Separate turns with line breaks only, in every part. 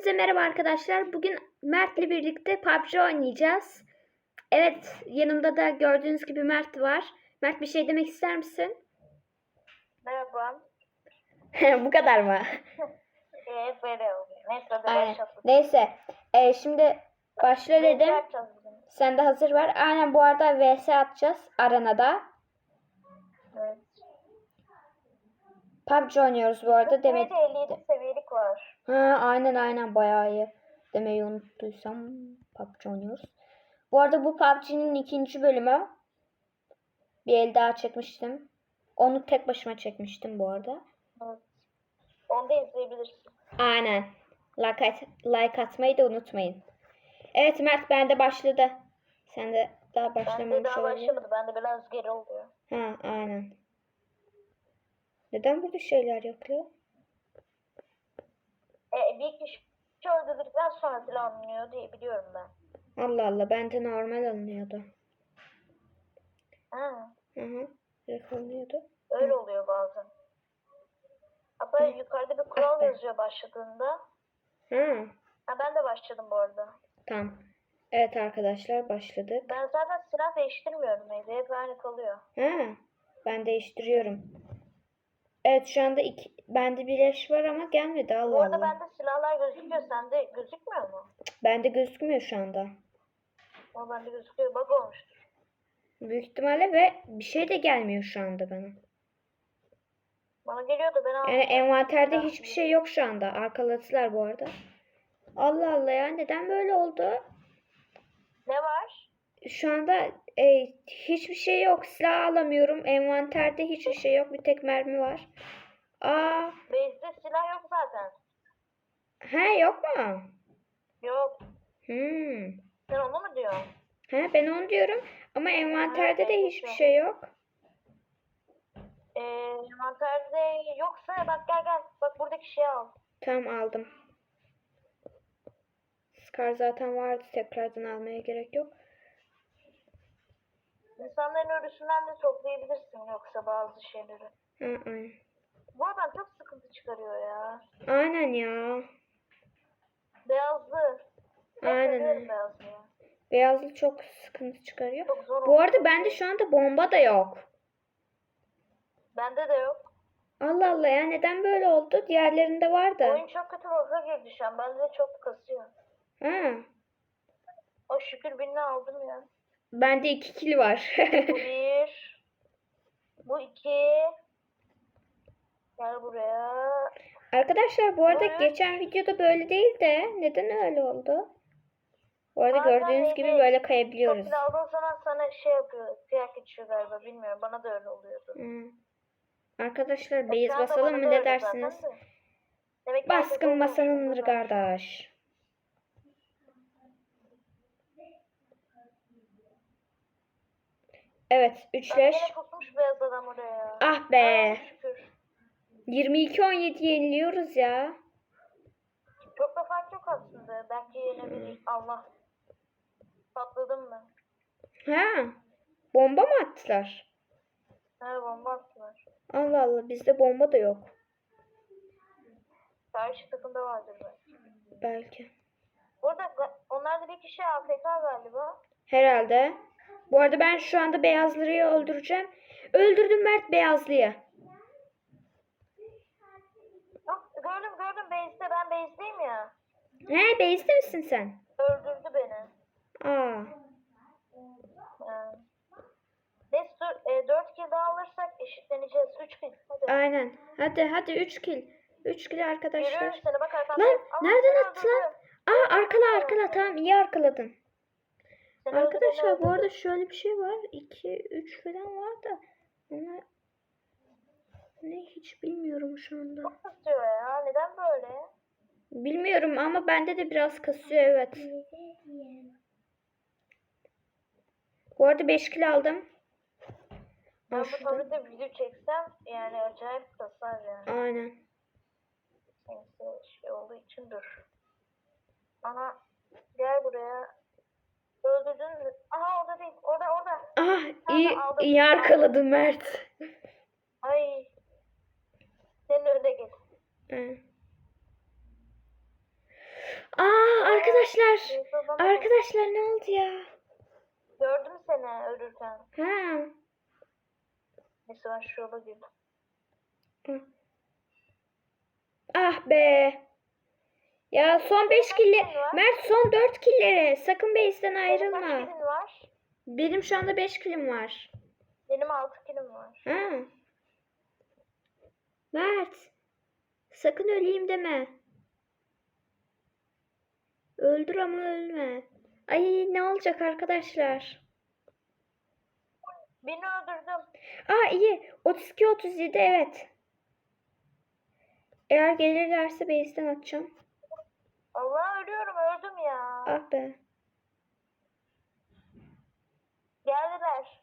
Hepinize merhaba arkadaşlar. Bugün Mert'le birlikte PUBG oynayacağız. Evet, yanımda da gördüğünüz gibi Mert var. Mert bir şey demek ister misin?
Merhaba.
Bu kadar mı?
Ee, böyle oluyor. Neyse
Aynen. Neyse, e, şimdi başla dedim. Sen de hazır var. Aynen bu arada VS atacağız arenada.
Evet.
PUBG oynuyoruz bu arada demek.
Demek 57 seviyelik var.
Ha, aynen aynen bayağı iyi. Demeyi unuttuysam PUBG oynuyoruz. Bu arada bu PUBG'nin ikinci bölümü. Bir el daha çekmiştim. Onu tek başıma çekmiştim bu arada.
Evet. Onu da izleyebilirsin.
Aynen. Like, at- like atmayı da unutmayın. Evet Mert bende başladı. Sen de daha başlamamış
daha
olabilir.
başlamadı. Bende biraz geri oluyor.
Ha aynen. Neden burada şeyler yapıyor?
Ee, bir kişi öldürdükten sonra silah alınıyor diye biliyorum ben.
Allah Allah bende normal alınıyordu.
Ha,
Hı hı. Direkt alınıyordu.
öyle oluyor bazen. Hatta yukarıda bir kural yazıyor başladığında.
Ha.
Ha, ben de başladım bu arada.
Tamam. Evet arkadaşlar başladık.
Ben zaten silah değiştirmiyorum evde. Hep aynı kalıyor.
Ha. Ben değiştiriyorum. Evet şu anda iki, bende bir leş var ama gelmedi Allah
Bu arada
Allah.
bende silahlar gözüküyor. Sende gözükmüyor mu?
Bende gözükmüyor şu anda.
O bende gözüküyor. Bug olmuştur.
Büyük ihtimalle ve bir şey de gelmiyor şu anda bana.
Bana geliyor da ben aldım.
Yani envanterde hiçbir şey yok şu anda. Arkaladılar bu arada. Allah Allah ya neden böyle oldu?
Ne var?
Şu anda e, hiçbir şey yok. Silah alamıyorum. Envanterde hiçbir şey yok. Bir tek mermi var. Aa,
Base'de silah yok zaten.
he yok mu?
Yok.
Hmm.
Sen onu mu diyorsun?
He ben onu diyorum. Ama envanterde de hiçbir şey yok.
Ee, envanterde yoksa bak gel gel. Bak buradaki şeyi al.
Tamam aldım. Scar zaten vardı. Tekrardan almaya gerek yok.
İnsanların ölüsünden de toplayabilirsin yoksa bazı şeyleri.
Ha, aynen.
Bu adam çok sıkıntı çıkarıyor ya.
Aynen ya.
Beyazlı. Ben
Aynen
beyazlıyı.
Beyazlı çok sıkıntı çıkarıyor.
Çok zor
Bu arada bende şu anda bomba da yok.
Bende de yok.
Allah Allah ya neden böyle oldu? Diğerlerinde vardı.
Oyun çok kötü bug'a girdi şu an. Bende de çok kasıyor.
Ha.
O şükür birini aldım ya.
Bende iki kill var.
Bu bir. Bu iki. Gel buraya.
Arkadaşlar bu arada
Evet.
geçen videoda böyle değil de neden öyle oldu? Bu arada
Bazen
gördüğünüz gibi böyle kayabiliyoruz.
Çok aldığın zaman sana şey yapıyor. Kıyak geçiyor galiba. Bilmiyorum. Bana da öyle oluyordu.
Hı. Arkadaşlar
anda
basalım mı ne dersiniz?
de.
Baskın masanındır kardeş. Evet
Bak,
üçleş.
Pusmuş beyaz adam oraya.
Ah be.
Şükür.
22-17 yeniliyoruz ya.
Çok da fark yok aslında. Belki yenebilir. Allah. Patladım mı?
Ha. Bomba mı attılar?
Ha bomba attılar.
Allah Allah bizde bomba da yok.
Karşı takımda vardır belki.
Belki.
Burada onlarda bir kişi AFK galiba.
Herhalde. Bu arada ben şu anda beyazlıyı öldüreceğim. Öldürdüm Mert beyazlıyı.
Gördüm gördüm base'de ben base'deyim ya.
He base'de misin sen?
Öldürdü beni.
Aa.
Neyse e, 4 kill daha alırsak eşitleneceğiz. 3 kill. Hadi.
Aynen. Hadi hadi 3 kill. 3 kill arkadaşlar.
Görüyorum seni bak arkamda.
Lan nereden attı lan? Aa arkala arkala tamam iyi arkaladın. Arkadaşlar bu arada şöyle bir şey var. 2 3 falan var da. Onlar ne hiç bilmiyorum şu anda.
Çok kızıyor ya. Neden böyle?
Bilmiyorum ama bende de biraz kasıyor evet. Bu arada 5 kill aldım.
Ben bu tablette video çeksem yani acayip kasar yani.
Aynen.
Neyse şey olduğu için dur. Aha gel buraya. Öldürdün mü? Aha orada değil. Orada orada.
Ah iyi, iyi arkaladın Mert.
Ay. Senin önüne geç.
Hı. Arkadaşlar. Arkadaşlar ne oldu ya?
Gördüm seni ölürken.
Ha.
Neyse ben şu yola girdim.
Ah be. Ya son 5 kille. Mert son 4 killere. Sakın base'den ayrılma.
kilin var?
Benim şu anda 5 kilim var.
Benim 6 kilim var.
Ha. Mert. Sakın öleyim deme. Öldür ama ölme. Ay ne olacak arkadaşlar?
Birini öldürdüm.
Aa iyi. 32 37 evet. Eğer gelirlerse base'den atacağım.
Allah ölüyorum öldüm ya.
Ah be.
Geldiler.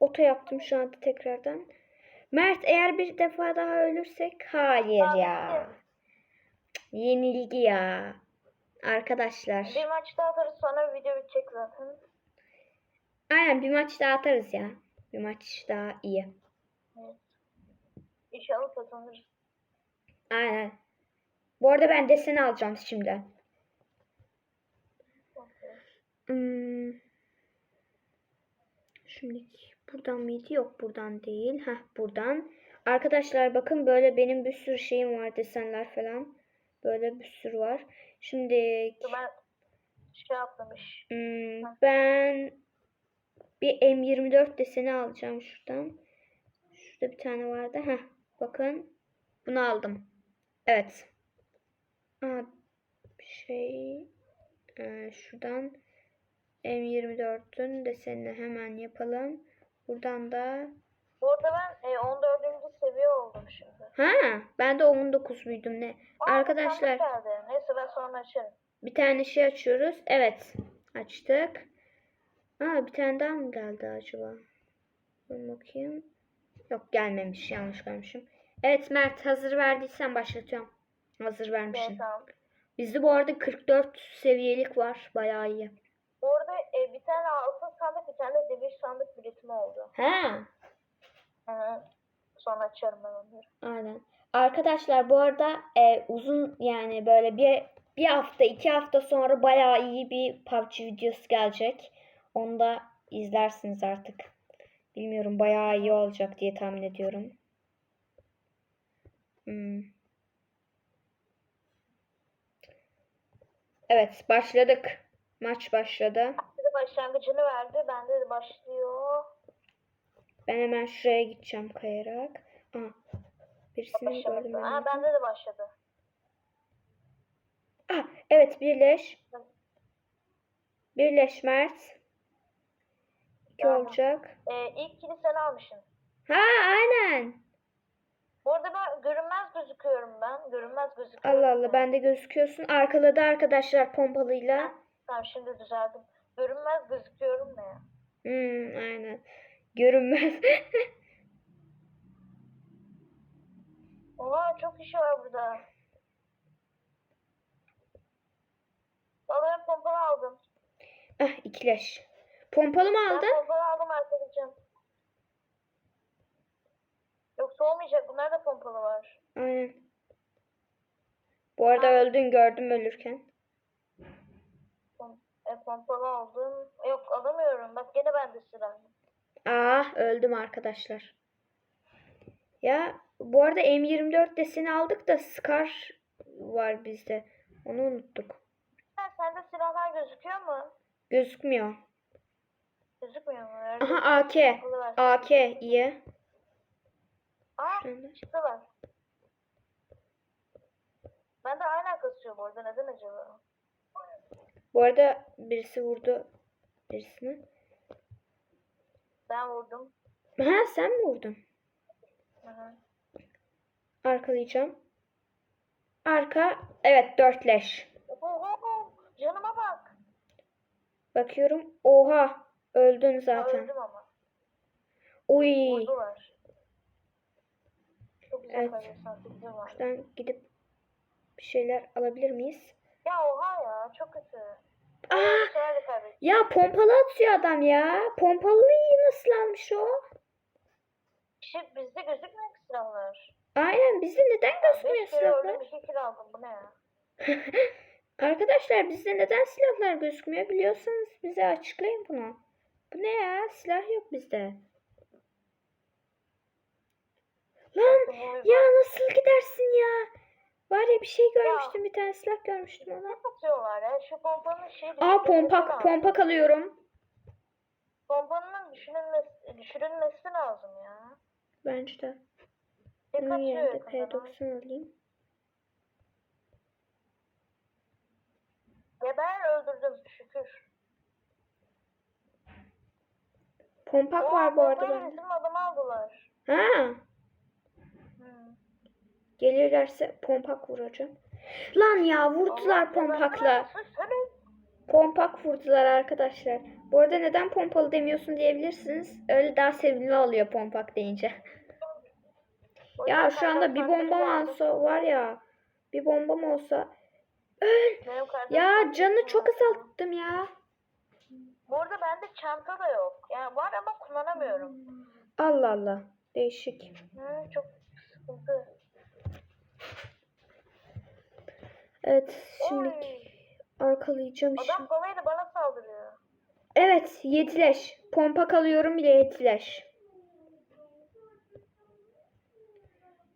Oto yaptım şu anda tekrardan. Mert eğer bir defa daha ölürsek hayır
Aa,
ya. Yenilgi ya. Arkadaşlar.
Bir maç daha atarız sonra video bitecek zaten.
Aynen bir maç daha atarız ya. Bir maç daha iyi.
Evet. İnşallah kazanırız.
Aynen. Bu arada ben deseni alacağım şimdi. Hmm. Şimdi buradan mıydı? Yok buradan değil. Heh buradan. Arkadaşlar bakın böyle benim bir sürü şeyim var desenler falan. Böyle bir sürü var. Şimdi
Ben şey yapmamış.
hmm, ben bir M24 deseni alacağım şuradan. Şurada bir tane vardı. Heh bakın. Bunu aldım. Evet. Aa, şey e, şuradan M24'ün desenini hemen yapalım. Buradan da
Bu arada ben e, 14. seviye oldum şimdi.
ha ben de 19 muydum ne?
Aa,
Arkadaşlar.
Neyse ben sonra açarım.
bir tane şey açıyoruz. Evet. Açtık. Aa bir tane daha mı geldi acaba? Dur bakayım. Yok gelmemiş. Yanlış görmüşüm. Evet Mert hazır verdiysen başlatıyorum. Hazır vermişsin.
Evet, tamam.
Bizde bu arada 44 seviyelik var. Bayağı iyi.
Bu arada e, bir tane altın sandık bir tane de demir sandık üretimi oldu.
Ha.
Hı. Sonra açarım ben onları.
Aynen. Arkadaşlar bu arada e, uzun yani böyle bir bir hafta iki hafta sonra bayağı iyi bir PUBG videosu gelecek. Onu da izlersiniz artık. Bilmiyorum bayağı iyi olacak diye tahmin ediyorum. Hmm. Evet başladık. Maç başladı.
Başlangıcını verdi. Bende de başlıyor.
Ben hemen şuraya gideceğim kayarak. Aa, birisini gördüm.
Başladı.
ben.
Ha bende de başladı.
Ah, evet birleş. Birleş Mert. İki
Tamam.
olacak.
E, ilk kili sen almışsın.
Ha aynen.
Bu arada ben görünmez gözüküyorum ben. Görünmez gözüküyorum.
Allah Allah bende gözüküyorsun. Arkaladı arkadaşlar pompalıyla.
Tamam şimdi düzeldim. Görünmez gözüküyorum ne ya?
Hmm, aynen. Görünmez.
Oha çok kişi var burada. Vallahi ben pompalı aldım.
ah ikileş. Pompalı mı
Ben
aldın?
pompalı aldım arkadaşım. Yoksa olmayacak. Bunlar da pompalı var.
Aynen. Bu arada öldün gördüm ölürken.
E, pompalı aldım. Yok alamıyorum. Bak gene bende sıra.
Ah öldüm arkadaşlar. Ya bu arada M24 deseni aldık da Scar var bizde. Onu unuttuk.
Ha, sende silahlar gözüküyor mu?
Gözükmüyor.
Gözükmüyor mu? Öyle
Aha AK. AK iyi.
Aa çıktılar. Bende aynen kasıyor bu arada. Neden acaba?
Bu arada birisi vurdu birisini.
Ben vurdum.
Ha sen mi vurdun?
Hı hı.
Arkalayacağım. Arka. Evet dörtleş.
Oho, canıma bak.
Bakıyorum. Oha. Öldün zaten.
Öldüm ama.
Uy.
Vurdular.
Evet. Şuradan gidip bir şeyler alabilir miyiz?
Ya oha ya çok kötü.
Aa, ya pompalı atıyor adam ya. Pompalıyı nasıl almış o?
İşte bizde gözükmüyor ki silahlar.
Aynen bizde neden gözükmüyor silahlar?
bir kill aldım. Bu ne ya?
Arkadaşlar bizde neden silahlar gözükmüyor biliyorsanız bize açıklayın bunu. Bu ne ya? Silah yok bizde. Lan ya nasıl gidersin ya? Var ya bir şey görmüştüm bir tane silah görmüştüm ona.
Ne satıyorlar ya? Şu pompanın şeyi
Aa
düşürülmesi
pompak
lazım.
pompak alıyorum.
Pompanın düşürülmesi, düşürülmesi lazım ya.
Bence de.
Tek
Bunun yerine
yakından.
P90 alayım.
Ve ben öldürdüm şükür.
Pompak
O
var bu arada bende.
bizim adamı aldılar.
Ha. Gelirlerse pompak vuracağım. Lan ya vurdular pompakla. Pompak vurdular arkadaşlar. Bu arada neden pompalı demiyorsun diyebilirsiniz. Öyle daha sevimli oluyor pompak deyince. Ya şu anda bir bombam olsa var ya. Bir bombam olsa.
Kardeşim
Ya canı çok azalttım ya.
Bu arada bende çanta da yok. Yani var ama kullanamıyorum.
Allah Allah. Değişik.
Hı, çok sıkıntı.
Evet şimdi arkalayacağım.
Adam balayla bana saldırıyor.
Evet yetileş. Pompak alıyorum bile yetileş.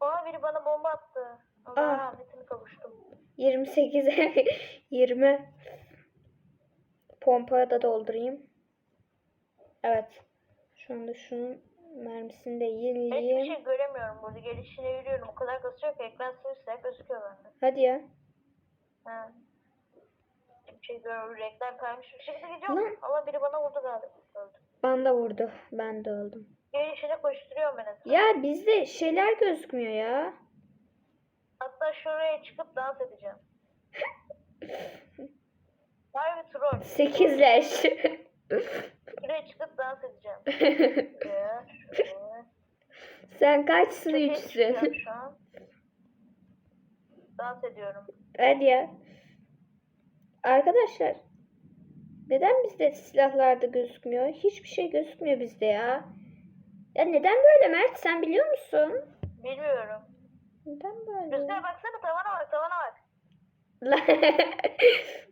Aa biri bana bomba attı. Allah
Aa.
rahmetine kavuştum.
28'e 20. Pompaya da doldurayım. Evet. Şu anda şunun mermisini de
Hiçbir
yenileyim.
şey göremiyorum burada. Gelişine yürüyorum. O kadar kasıyor ki ekran simsiyah gözüküyor bende.
Hadi ya.
Ha. Hiçbir şey görmüyorum. Renkler kaymış. Şimdi gidiyorum.
Lan.
Ama biri bana vurdu galiba. Öldüm.
Bana da vurdu. Ben de öldüm.
Gelişine koşturuyorum ben etrafı.
Ya bizde şeyler gözükmüyor ya.
Hatta şuraya çıkıp dans edeceğim. Harbi troll.
Sekizleş.
Şuraya çıkıp dans edeceğim. Şuraya, şuraya.
Sen kaçsın
Tepeye
üçsün?
çıkıyorum şu an. Dans ediyorum.
Hadi ya. Arkadaşlar. Neden bizde silahlarda gözükmüyor? Hiçbir şey gözükmüyor bizde ya. Ya neden böyle Mert? Sen biliyor musun?
Bilmiyorum.
Neden böyle?
Rüzgar baksana tavana bak tavana bak.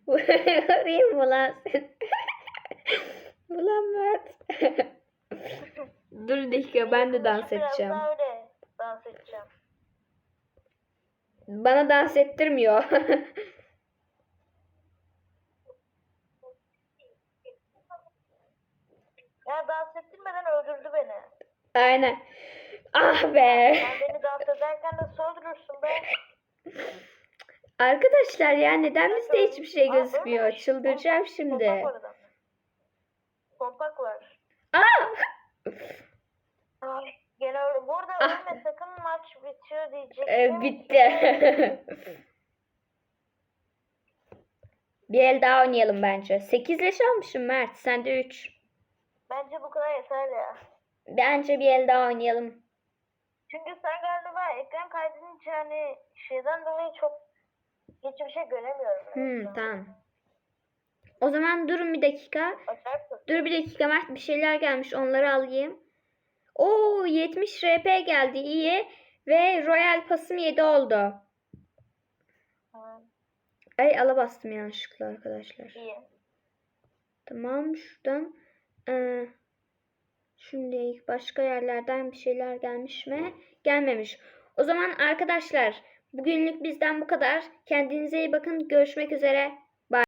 Vurayım mı lan sen? Ulan Mert. Dur bir dakika ben de dans
Biraz
edeceğim.
daha öyle dans edeceğim.
Bana dans ettirmiyor.
Ya dans ettirmeden öldürdü beni.
Aynen. Ah be.
Sen beni dans ederken de öldürürsün be.
Arkadaşlar ya neden bizde hiçbir şey gözükmüyor? Çıldıracağım şimdi.
Pompak var.
Aa!
Ay, gene öyle. Bu arada
Ah.
ölme sakın maç diyecektim.
Ee, bitti. Bir el daha oynayalım bence. 8 leş almışım Mert. Sen de 3.
Bence bu kadar yeter ya.
Bence bir el daha oynayalım.
Çünkü sen galiba ekran kaydının için hani şeyden dolayı çok hiçbir şey göremiyorum.
Hmm,
an.
tamam. O zaman durun bir dakika.
Açarsın.
Dur bir dakika Mert bir şeyler gelmiş onları alayım. Oo 70 RP geldi iyi. Ve Royal pasım 7 oldu. Ay ala bastım yanlışlıkla arkadaşlar.
iyi.
Tamam şuradan. Ee, şimdi başka yerlerden bir şeyler gelmiş mi? Gelmemiş. O zaman arkadaşlar bugünlük bizden bu kadar. Kendinize iyi bakın. Görüşmek üzere.